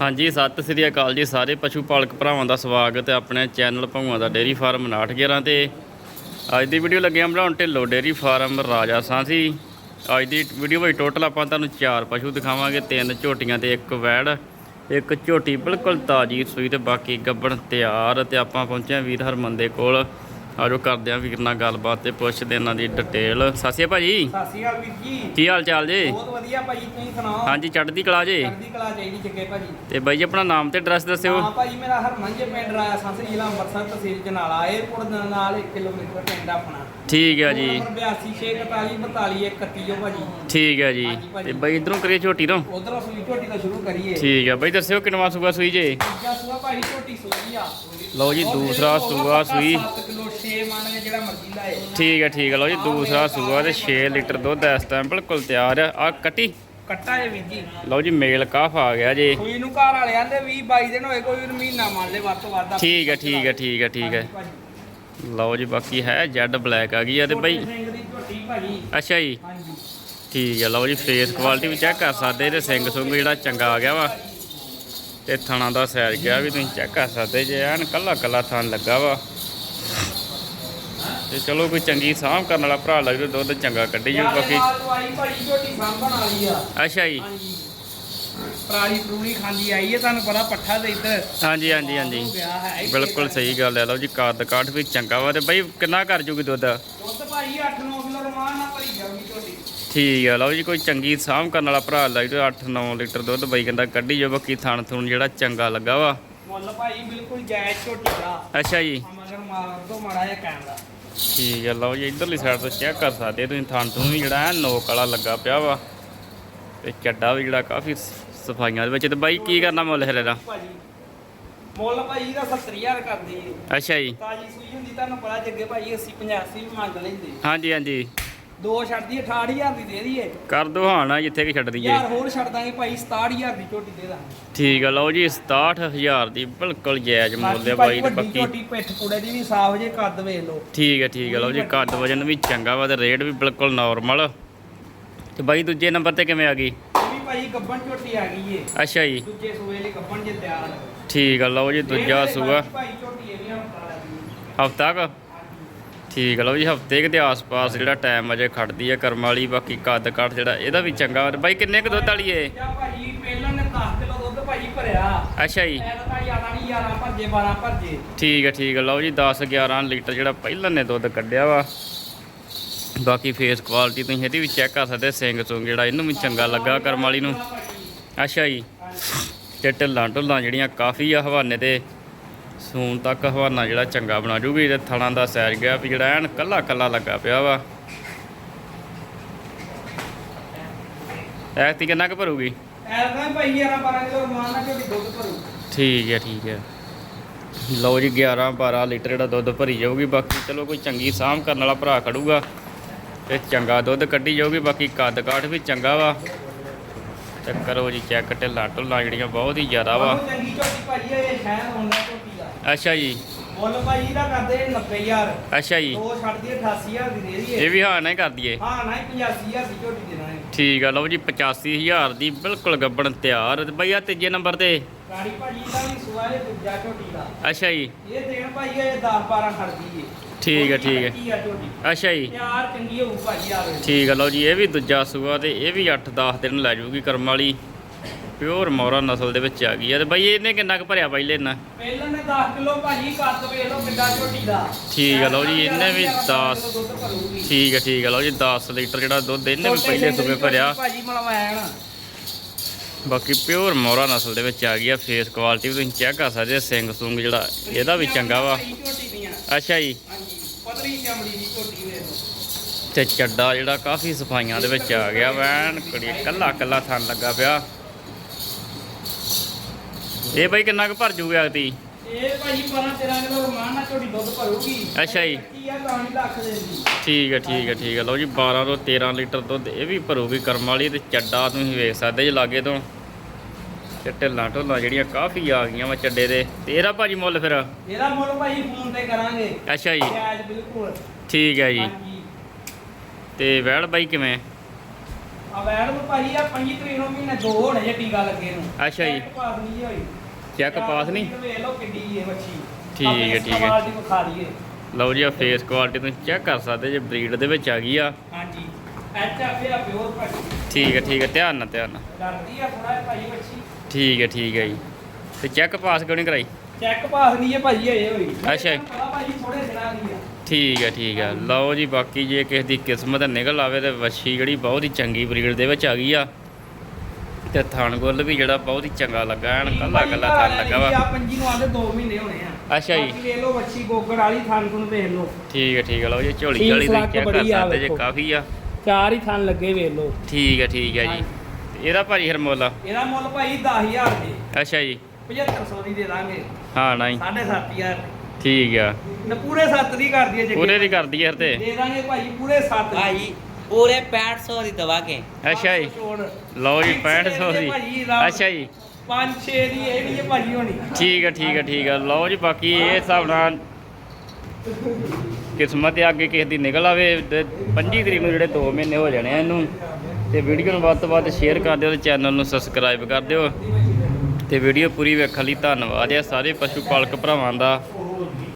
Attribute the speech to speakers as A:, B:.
A: ਹਾਂਜੀ, ਸਤਿ ਸ੍ਰੀ ਅਕਾਲ ਜੀ ਸਾਰੇ ਪਸ਼ੂ ਪਾਲਕ ਭਰਾਵਾਂ ਦਾ ਸਵਾਗਤ ਹੈ ਆਪਣੇ ਚੈਨਲ ਭੰਗੂਆਂ ਦਾ ਡੇਅਰੀ ਫਾਰਮ 911 ਤੇ। ਅੱਜ ਦੀ ਵੀਡੀਓ ਲੱਗੇ ਹਾਂ ਬਣਾਉਣ ਢਿੱਲੋ ਡੇਅਰੀ ਫਾਰਮ ਰਾਜਾ ਸਾਂਸੀ ਅੱਜ ਦੀ ਵੀਡੀਓ ਵਿੱਚ ਟੋਟਲ ਆਪਾਂ ਤੁਹਾਨੂੰ ਚਾਰ ਪਸ਼ੂ ਦਿਖਾਵਾਂਗੇ, ਤਿੰਨ ਝੋਟੀਆਂ ਤੇ ਇੱਕ ਵੈੜ, ਇੱਕ ਝੋਟੀ ਬਿਲਕੁਲ ਤਾਜੀ, ਸੂਈ ਤੇ ਬਾਕੀ ਗੱਬਣ ਤਿਆਰ ਤੇ ਆਪਾਂ ਪਹੁੰਚੇ ਹਾਂ ਵੀਰ ਹਰਮਨ ਦੇ ਕੋਲ। ਆਜੋ ਕਰਦੇ ਹਾਂ ਵੀਰ ਨਾਲ ਗੱਲਬਾਤ ਤੇ ਪੁੱਛਦੇ ਇਹਨਾਂ ਦੀ ਡਿਟੇਲ ਸਤਿ ਸ਼੍ਰੀ ਅਕਾਲ ਭਾਜੀ।
B: ਅਕਾਲ ਵੀਰ ਜੀ।
A: ਕੀ ਹਾਲ ਚਾਲ ਜੀ?
B: ਬਹੁਤ ਵਧੀਆ ਭਾਜੀ ਤੁਸੀਂ ਸੁਣਾਓ?
A: ਹਾਂਜੀ ਚੜ੍ਹਦੀ ਕਲਾ ਜੀ।
B: ਚੜ੍ਹਦੀ ਕਲਾ ਚਾਹੀਦੀ ਜੱਗੇ ਭਾਜੀ।
A: ਤੇ ਬਾਈ ਜੀ ਆਪਣਾ ਨਾਮ ਤੇ ਐਡਰੈਸ ਦੱਸਿਓ।
B: ਹਾਂ ਭਾਜੀ ਮੇਰਾ ਹਰਮਨ ਜੇ ਪਿੰਡ ਰਾਇਆ ਸੰਸਰੀ ਜ਼ਿਲ੍ਹਾ ਅੰਮ੍ਰਿਤਸਰ ਤਹਿਸੀਲ ਜਨਾਲਾ 에어ਪੋਰਟ ਦੇ ਨਾਲ 1 ਕਿਲੋਮੀਟਰ ਪਿੰਡ ਆਪਣਾ।
A: ਠੀਕ ਹੈ ਜੀ।
B: ਨੰਬਰ 8264424131 ਭਾਜੀ।
A: ਠੀਕ ਹੈ ਜੀ। ਤੇ ਬਾਈ ਇਧਰੋਂ ਕਰੀਏ ਝੋਟੀ ਤੋਂ?
B: ਉਧਰੋਂ ਸੂਈ ਝੋਟੀ ਤੋਂ ਸ਼ੁਰੂ ਕਰੀਏ।
A: ਠੀਕ ਹੈ ਬਾਈ ਦੱਸਿਓ ਕਿੰਨਵਾ ਸੂਆ ਸੂਈ ਜੇ?
B: ਸੂਆ ਭਾਜੀ ਝੋਟੀ ਸੂਈ ਆ।
A: ਲਓ ਜੀ ਦੂਸਰਾ ਸੂਆ ਸੂਈ।
B: 7 ਕਿਲੋ 6 ਮੰਨ ਕੇ ਜਿਹੜਾ ਮਰਜ਼ੀ ਲਾਏ।
A: ਠੀਕ ਹੈ ਠੀਕ ਹੈ ਲਓ ਜੀ ਦੂਸਰਾ ਸੂਆ ਤੇ 6 ਲੀਟਰ ਦੁੱਧ ਇਸ ਟਾਈਮ ਬਿਲਕੁਲ ਤਿਆਰ ਆ। ਆ ਕੱਟੀ।
B: ਕੱਟਾ ਵੀਰ ਜੀ।
A: ਲਓ ਜੀ ਮੇਲ ਕਾਫ ਆ ਗਿਆ ਜੀ।
B: ਸੂਈ ਨੂੰ ਘਰ ਵਾਲਿਆਂ ਦੇ 20 22 ਦਿਨ ਹੋਏ ਕੋਈ ਵੀ ਮਹੀਨਾ ਮੰਨ ਲੈ ਵੱਧ ਤੋਂ ਵੱਧ
A: ਠੀਕ ਹੈ ਠੀਕ ਹੈ ਠੀਕ ਹੈ ਠੀਕ ਹੈ ਲਓ ਜੀ ਬਾਕੀ ਹੈ ਜੈਡ ਬਲੈਕ ਆ ਗਈ ਆ ਤੇ ਬਾਈ। ਅੱਛਾ ਜੀ। ਠੀਕ ਹੈ ਲਓ ਜੀ ਫੇਸ ਕੁਆਲਿਟੀ ਵੀ ਚੈੱਕ ਕਰ ਸਕਦੇ ਤੇ ਸਿੰਘ ਸੁੰਗ ਜਿਹੜਾ ਚੰਗਾ ਆ ਗਿਆ ਵਾ। ਤੇ ਥਣਾ ਦਾ ਸਾਈਜ਼ ਗਿਆ ਵੀ ਤੁਸੀਂ ਚੈੱਕ ਕਰ ਸਕਦੇ ਜੇ ਐਨ ਕੱਲਾ ਕੱਲਾ ਥਣ ਲੱਗਾ ਵਾ। ਤੇ ਚਲੋ ਕੋਈ ਚੰਗੀ ਸਾਂਭ ਕਰਨ ਵਾਲਾ ਭਰਾ ਲੱਗੇ ਦੁੱਧ ਚੰਗਾ ਕੱਢੀ ਜਾਊ ਬਾਕੀ
B: ਆਈ ਭਾਜੀ ਝੋਟੀ ਸਾਂਭਣ ਵਾਲੀ ਆ।
A: ਅੱਛਾ ਜੀ।
B: ਹਾਂਜੀ। ਪਰਾਲੀ ਖਾਂਦੀ ਆਈ ਹੈ ਤੁਹਾਨੂੰ ਪਤਾ ਪੱਠਾ ਤੇ ਇੱਧਰ
A: ਹਾਂਜੀ ਹਾਂਜੀ ਹਾਂਜੀ।
B: ਹੋ ਗਿਆ ਹੈ ਇੱਥੇ
A: ਬਿਲਕੁਲ ਸਹੀ ਗੱਲ ਹੈ ਲਓ ਜੀ ਕਾਦ ਕਾਠ ਵੀ ਚੰਗਾ ਵਾ ਤੇ ਬਾਈ ਕਿੰਨਾ ਕਰ ਜੂਗੀ ਦੁੱਧ?
B: ਦੁੱਧ ਭਾਜੀ 8-9 ਕਿਲੋ ਰਮਾਨ ਨਾਲ ਭਰੀ ਜਾਊਗੀ ਝੋਟੀ।
A: ਠੀਕ ਹੈ ਲਓ ਜੀ ਕੋਈ ਚੰਗੀ ਸਾਂਭ ਕਰਨ ਵਾਲਾ ਭਰਾ ਲੱਗੇ 8-9 ਲੀਟਰ ਦੁੱਧ ਬਾਈ ਕਹਿੰਦਾ ਕੱਢੀ ਜਾਊ ਬਾਕੀ ਥਣ ਥੁਣ ਜਿਹੜਾ ਚੰਗਾ ਲੱਗਾ ਵਾ।
B: ਮੁੱਲ ਭਾਜੀ ਬਿਲਕੁਲ ਜਾਇਜ਼ ਝੋਟੀ ਦਾ।
A: ਅੱਛਾ ਜੀ।
B: ਮਗਰ ਮਾਰ ਦੋ ਮਾੜਾ ਜਿਹਾ ਕੈਮਰਾ
A: ਠੀਕ ਹੈ ਲਓ ਜੀ ਇਧਰਲੀ ਸਾਈਡ ਤੋਂ ਚੈੱਕ ਕਰ ਸਕਦੇ ਤੁਸੀਂ ਥਣ ਤੋਂ ਵੀ ਜਿਹੜਾ ਹੈ ਨੋਕ ਵਾਲਾ ਲੱਗਾ ਪਿਆ ਵਾ। ਤੇ ਚੱਡਾ ਵੀ ਜਿਹੜਾ ਕਾਫੀ ਸਫਾਈਆਂ ਦੇ ਵਿੱਚ ਤੇ ਬਾਈ ਕੀ ਕਰਨਾ ਮੁੱਲ ਫਿਰ ਇਹਦਾ
B: ਮੁੱਲ ਭਾਜੀ ਦਾ 70000 ਕਰਦੀ
A: ਅੱਛਾ ਜੀ।
B: ਤਾਜੀ ਸੂਈ ਹੁੰਦੀ ਤੁਹਾਨੂੰ ਪਤਾ ਜੱਗੇ ਭਾਜੀ 80 85 ਵੀ ਮੰਗ ਲੈਂਦੇ।
A: ਹਾਂਜੀ ਹਾਂਜੀ।
B: ਦੋ ਛੱਡਦੀ 68000 ਦੀ ਦੇ ਦਈਏ।
A: ਕਰ ਦੋ ਹਾਣਾ ਜਿੱਥੇ ਕਿ ਛੱਡ ਦਈਏ।
B: ਯਾਰ ਹੋਰ ਛੱਡ ਦਾਂਗੇ ਭਾਈ 67000 ਦੀ ਝੋਟੀ ਦੇ ਦਾਂਗੇ।
A: ਠੀਕ ਹੈ ਲਓ ਜੀ 67000 ਦੀ ਬਿਲਕੁਲ ਜਾਇਜ਼ ਮੁੱਲ ਹੈ ਬਾਈ ਤੇ ਬਾਕੀ
B: ਝੋਟੀ ਪਿੱਠ ਕੁੜੇ ਦੀ ਵੀ ਸਾਫ਼ ਜੇ ਕੱਦ ਵੇਖ ਲਓ।
A: ਠੀਕ ਹੈ ਠੀਕ ਹੈ ਲਓ ਜੀ ਕੱਦ ਵਜਨ ਵੀ ਚੰਗਾ ਵਾ ਤੇ ਰੇਟ ਵੀ ਬਿਲਕੁਲ ਨਾਰਮਲ ਤੇ ਬਾਈ ਦੂਜੇ ਨੰਬਰ ਤੇ ਕਿਵੇਂ ਆ ਗਈ?
B: ਵੀ ਭਾਈ ਗੱਬਣ ਝੋਟੀ ਆ ਗਈ ਏ।
A: ਅੱਛਾ ਜੀ।
B: ਦੂਜੇ ਸੂਏ ਲਈ ਗੱਬਣ ਜੇ ਤਿਆਰ
A: ਠੀਕ ਆ ਲਓ ਜੀ ਦੂਜਾ ਸੂਆ।
B: ਭਾਈ ਝੋਟੀ ਇਹ ਵੀ ਹਫਤਾ ਲੱਗੀ
A: ਹਫਤਾ ਕ? ਠੀਕ ਲਓ ਜੀ ਹਫ਼ਤੇ ਕੁ ਦੇ ਆਸ-ਪਾਸ ਜਿਹੜਾ ਟਾਈਮ ਅਜੇ ਖੜਦੀ ਹੈ ਕਰਮ ਵਾਲੀ ਬਾਕੀ ਕੱਦ ਕਾਠ ਜਿਹੜਾ ਇਹਦਾ ਵੀ ਚੰਗਾ ਬਾਈ ਕਿੰਨੇ ਕੁ ਦੁੱਧ ਵਾਲੀ ਏ?
B: ਜਾਂ ਭਾਜੀ ਪਹਿਲਾਂ ਨੇ 10 ਕਿਲੋ ਦੁੱਧ ਭਾਜੀ ਭਰਿਆ।
A: ਅੱਛਾ ਜੀ।
B: ਐ ਤਾਂ ਜ਼ਿਆਦਾ ਨਹੀਂ 11 ਭਰਜੇ 12 ਭਰਜੇ।
A: ਠੀਕ ਹੈ ਠੀਕ ਹੈ ਲਓ ਜੀ 10 11 ਲੀਟਰ ਜਿਹੜਾ ਪਹਿਲਾਂ ਨੇ ਦੁੱਧ ਕੱਢਿਆ ਵਾ। ਬਾਕੀ ਫੇਸ ਕੁਆਲਿਟੀ ਤੁਸੀਂ ਇਹਦੀ ਵੀ ਚੈੱਕ ਕਰ ਸਕਦੇ ਸਿੰਘ ਸੁੰਗ ਜਿਹੜਾ ਇਹਨੂੰ ਵੀ ਚੰਗਾ ਲੱਗਾ ਕਰਮ ਵਾਲੀ ਨੂੰ। ਅੱਛਾ ਜੀ। ਤੇ ਢਿੱਲਾਂ ਢੁੱਲਾਂ ਜਿਹੜੀਆਂ ਕਾਫੀ ਆ ਹਵਾਨੇ ਤੇ। ਸੂਣ ਤੱਕ ਹਵਾਨਾ ਜਿਹੜਾ ਚੰਗਾ ਬਣਾ ਜੂਗੀ ਤੇ ਥਣਾ ਦਾ ਸੈਰ ਗਿਆ ਵੀ ਜਿਹੜਾ ਐਨ ਕੱਲਾ ਕੱਲਾ ਲੱਗਾ ਪਿਆ ਵਾ। ਐਕਤੀ ਕਿੰਨਾ ਕੁ ਭਰੂਗੀ?
B: ਐ ਤਾਂ ਭਾਈ 11 12 ਕਿਲੋ ਮਾਨ ਨਾਲ ਝੋਟੀ ਦੁੱਧ ਭਰੂ।
A: ਠੀਕ ਹੈ ਠੀਕ ਹੈ। ਲਓ ਜੀ 11 12 ਲੀਟਰ ਜਿਹੜਾ ਦੁੱਧ ਭਰੀ ਜਾਊਗੀ ਬਾਕੀ ਚਲੋ ਕੋਈ ਚੰਗੀ ਸਾਂਭ ਕਰਨ ਵਾਲਾ ਭਰਾ ਖੜੂਗਾ ਤੇ ਚੰਗਾ ਦੁੱਧ ਕੱਢੀ ਜਾਊਗੀ ਬਾਕੀ ਕੱਦ ਕਾਠ ਵੀ ਚੰਗਾ ਵਾ। ਤੇ ਕਰੋ ਜੀ ਚੈੱਕ ਢਿੱਲਾਂ ਢੁੱਲਾਂ ਜਿਹੜੀਆਂ ਬਹੁਤ ਹੀ ਜ਼ਿਆਦਾ ਵਾ।
B: ਚੰਗੀ ਝੋਟੀ ਭਾਜੀ ਇਹ ਸ਼ਹਿਰ ਹੁੰਦਾ ਝੋਟੀ
A: ਅੱਛਾ ਜੀ।
B: ਮੁੱਲ ਭਾਜੀ ਦਾ ਕਰਦੇ 90000
A: ਅੱਛਾ ਜੀ।
B: ਦੋ ਛੱਡਦੀ 88000 ਦੀ ਦੇ ਦਈਏ।
A: ਇਹ ਵੀ ਹਾਂ ਨਾ ਹੀ ਕਰ ਦਈਏ।
B: ਹਾਂ ਨਾ 85000 ਦੀ ਝੋਟੀ ਦੇ ਦਾਂਗੇ
A: ਠੀਕ ਆ ਲਓ ਜੀ 85000 ਦੀ ਬਿਲਕੁਲ ਗੱਬਣ ਤਿਆਰ। ਤੇ ਬਈ ਆ ਤੀਜੇ ਨੰਬਰ ਤੇ।
B: ਗਾੜੀ ਭਾਜੀ ਦਾ ਵੀ ਸੁਆਏ ਦੂਜਾ ਝੋਟੀ ਦਾ।
A: ਅੱਛਾ ਜੀ।
B: ਇਹ ਦੇਣ ਭਾਈ ਇਹ 10 12 ਖੜਦੀ ਏ।
A: ਠੀਕ ਹੈ, ਠੀਕ ਹੈ। ਅੱਛਾ ਜੀ।
B: ਤਿਆਰ ਚੰਗੀ ਹੋਊ ਭਾਜੀ ਆਵੇ।
A: ਠੀਕ ਆ ਲਓ ਜੀ ਇਹ ਵੀ ਦੂਜਾ ਸੂਆ ਤੇ ਇਹ ਵੀ 8-10 ਦਿਨ ਲੈ ਜਾਊਗੀ ਕਰਮ ਵਾਲੀ। ਪਿਓਰ ਮੌਰਾ ਨਸਲ ਦੇ ਵਿੱਚ ਆ ਗਈ ਆ ਤੇ ਬਈ ਇਹਨੇ ਕਿੰਨਾ ਕੁ ਭਰਿਆ ਪਹਿਲੇ ਇਹਨਾਂ
B: ਪਹਿਲਾਂ ਨੇ 10 ਕਿਲੋ ਭਾਜੀ ਕੱਦ ਵੇਖ ਲਓ ਕਿੱਡਾ ਝੋਟੀ ਦਾ।
A: ਠੀਕ ਆ ਲਓ ਜੀ, ਇਹਨੇ ਵੀ 10
B: ਦੁੱਧ ਭਰੂਗੀ।
A: ਠੀਕ ਹੈ ਠੀਕ ਹੈ ਲਓ ਜੀ 10 ਲੀਟਰ ਜਿਹੜਾ ਦੁੱਧ ਇਹਨੇ ਵੀ ਪਹਿਲੇ ਸੂਬੇ ਭਰਿਆ।
B: ਭਾਜੀ ਮਲਵੈਣ।
A: ਬਾਕੀ ਪਿਓਰ ਮੌਰਾ ਨਸਲ ਦੇ ਵਿੱਚ ਆ ਗਈ ਆ ਫੇਸ ਕੁਆਲਿਟੀ ਵੀ ਤੁਸੀਂ ਚੈੱਕ ਕਰ ਸਕਦੇ ਆ ਸਿੰਘ ਸੁੰਗ ਜਿਹੜਾ ਇਹਦਾ ਵੀ ਚੰਗਾ ਵਾ। ਅੱਛਾ ਜੀ।
B: ਪਤਲੀ ਚਮੜੀ ਦੀ ਝੋਟੀ ਵੇਖ ਲਓ।
A: ਤੇ ਚੱਡਾ ਜਿਹੜਾ ਕਾਫੀ ਸਫਾਈਆਂ ਦੇ ਵਿੱਚ ਆ ਗਿਆ ਵੈਨ ਕੜੀ ਕੱਲਾ ਕੱਲਾ ਥਣ ਲੱਗਾ ਪਿਆ। ਇਹ ਬਈ ਕਿੰਨਾ ਕੁ ਭਰ ਜੂਗਾ ਅਗਤੀ?
B: ਇਹ ਭਾਜੀ 12 13 ਕਿਲੋ ਰਮਾਨ ਨਾਲ ਝੋਟੀ ਦੁੱਧ ਭਰੂਗੀ।
A: ਅੱਛਾ ਜੀ।
B: ਕੀ ਆ ਕਹਾਣੀ ਲੱਖ ਦੇ ਦੀ
A: ਠੀਕ ਹੈ ਠੀਕ ਹੈ ਠੀਕ ਹੈ ਲਓ ਜੀ 12 ਤੋਂ 13 ਲੀਟਰ ਦੁੱਧ ਇਹ ਵੀ ਭਰੂਗੀ ਕਰਮ ਵਾਲੀ ਤੇ ਚੱਡਾ ਤੁਸੀਂ ਵੇਖ ਸਕਦੇ ਜੇ ਲਾਗੇ ਤੋਂ। ਤੇ ਢਿੱਲਾਂ ਢੁੱਲਾਂ ਜਿਹੜੀਆਂ ਕਾਫੀ ਆ ਗਈਆਂ ਵਾ ਚੱਡੇ ਦੇ। ਤੇ ਇਹਦਾ ਭਾਜੀ ਮੁੱਲ ਫਿਰ?
B: ਇਹਦਾ ਮੁੱਲ ਭਾਜੀ ਫੋਨ ਤੇ ਕਰਾਂਗੇ।
A: ਅੱਛਾ ਜੀ।
B: ਕੈਸ਼ ਬਿਲਕੁਲ।
A: ਠੀਕ ਹੈ ਜੀ। ਤੇ ਵੈੜ ਬਾਈ ਕਿਵੇਂ?
B: ਆ ਵੈਣ ਨੂੰ ਭਾਜੀ ਆ 25 ਤਰੀਕ ਨੂੰ ਮਹੀਨੇ ਦੋ ਹੋਣੇ ਜੇ ਟੀਕਾ ਲੱਗੇ ਨੂੰ।
A: ਅੱਛਾ ਜੀ।
B: ਪਾਸ ਨਹੀਂ ਹੋਈ।
A: ਚੈੱਕ ਪਾਸ ਨਹੀਂ?
B: ਵੇਖ ਲਓ ਕਿੱਡੀ ਹੈ ਮੱਛੀ।
A: ਠੀਕ ਹੈ, ਠੀਕ ਹੈ।
B: ਕੁਆਲਿਟੀ ਵਿਖਾ ਦਈਏ
A: ਲਓ ਜੀ ਆ ਫੇਸ ਕੁਆਲਿਟੀ ਤੁਸੀਂ ਚੈੱਕ ਕਰ ਸਕਦੇ ਜੇ ਬਰੀਡ ਦੇ ਵਿੱਚ ਆ ਗਈ ਆ।
B: ਹਾਂਜੀ। ਐਚ ਆਫ ਆ ਪਿਓਰ ਭਾਜੀ।
A: ਠੀਕ ਹੈ ਠੀਕ ਹੈ ਧਿਆਨ ਨਾਲ ਧਿਆਨ ਨਾਲ।
B: ਡਰਦੀ ਆ ਥੋੜਾ ਭਾਜੀ ਮੱਛੀ।
A: ਠੀਕ ਹੈ ਠੀਕ ਹੈ ਜੀ। ਤੇ ਚੈੱਕ ਪਾਸ ਕਿਉਂ ਨਹੀਂ ਕਰਾਈ?
B: ਚੈੱਕ ਪਾਸ ਨਹੀਂ ਹੈ ਭਾਜੀ ਹਜੇ ਹੋਈ।
A: ਅੱਛਾ ਜੀ।
B: ਪਤਾ ਭਾਜੀ ਥੋੜੇ ਦਿਨਾਂ ਦੀ ਆ।
A: ਠੀਕ ਹੈ ਠੀਕ ਹੈ। ਲਓ ਜੀ ਬਾਕੀ ਜੇ ਕਿਸੇ ਦੀ ਕਿਸਮਤ ਨਿਕਲ ਆਵੇ ਤੇ ਵੱਛੀ ਜਿਹੜੀ ਬਹੁਤ ਹੀ ਚੰਗੀ ਬਰੀਡ ਦੇ ਵਿੱਚ ਆ ਗਈ ਆ। ਤੇ ਥਣ ਗੁੱਲ ਵੀ ਜਿਹੜਾ ਬਹੁਤ ਹੀ ਚੰਗਾ ਲੱਗਾ ਐਨ ਕੱਲਾ ਕੱਲਾ ਥਣ ਲੱਗਾ ਵਾ।
B: ਆ ਪੰਜੀ ਨੂੰ ਆਂਦੇ 2 ਮਹੀਨੇ ਹੋਣੇ ਆ।
A: ਅੱਛਾ ਜੀ।
B: ਵੇਖ ਲਓ ਬੱਚੀ ਗੋਗੜ ਵਾਲੀ ਥਣ ਥੁਣ ਵੇਖ ਲਓ।
A: ਠੀਕ ਹੈ ਠੀਕ ਹੈ ਲਓ ਜੀ ਝੋਲੀ ਝਾਲੀ
B: ਸਲਾਕ
A: ਚੈੱਕ ਕਰ ਸਕਦੇ ਜੇ। ਕਾਫੀ ਆ।
B: ਚਾਰ ਹੀ ਥਣ ਲੱਗੇ ਵੇਖ ਲਓ।
A: ਠੀਕ ਹੈ ਠੀਕ ਹੈ ਜੀ। ਇਹਦਾ ਭਾਜੀ ਹਰਮੋਲਾ
B: ਇਹਦਾ ਮੁੱਲ ਭਾਈ 10000 ਦੇ।
A: ਅੱਛਾ ਜੀ।
B: 7500 ਦੀ ਦੇ ਦਾਂਗੇ।
A: ਹਾਂ ਨਹੀਂ।
B: 7500
A: ਠੀਕ ਆ।
B: ਤੇ ਪੂਰੇ 7 ਦੀ ਕਰ ਦਈਏ
A: ਪੂਰੇ ਦੀ ਕਰ ਦਈਏ ਫਿਰ ਤੇ।
B: ਦੇ ਦਾਂਗੇ ਭਾਈ ਪੂਰੇ 7
C: ਭਾਈ ਪੂਰੇ 6500 ਦੀ ਦਵਾ ਕੇ
A: ਅੱਛਾ ਜੀ। ਲਓ ਜੀ 6500 ਦੀ ਅੱਛਾ ਜੀ।
B: 5-6 ਦੀ ਇਹ ਨਹੀਂ ਹੈ ਭਾਜੀ ਹੋਣੀ।
A: ਠੀਕ ਹੈ ਠੀਕ ਹੈ ਠੀਕ ਹੈ ਲਓ ਜੀ ਬਾਕੀ ਇਹ ਹਿਸਾਬ ਨਾਲ ਕਿਸਮਤ ਦੇ ਅੱਗੇ ਕਿਸੇ ਦੀ ਨਿਕਲ ਆਵੇ ਤੇ 25 ਤਰੀਕ ਨੂੰ ਜਿਹੜੇ 2 ਮਹੀਨੇ ਹੋ ਜਾਣੇ ਆ ਇਹਨੂੰ ਤੇ ਵੀਡੀਓ ਨੂੰ ਵੱਧ ਤੋਂ ਵੱਧ ਸ਼ੇਅਰ ਕਰ ਦਿਓ ਤੇ ਚੈਨਲ ਨੂੰ ਸਬਸਕ੍ਰਾਈਬ ਕਰ ਦਿਓ। ਤੇ ਵੀਡੀਓ ਪੂਰੀ ਵੇਖਣ ਲਈ ਧੰਨਵਾਦ ਆ ਸਾਰੇ ਪਸ਼ੂ ਪਾਲਕ ਭਰਾਵਾਂ ਦਾ।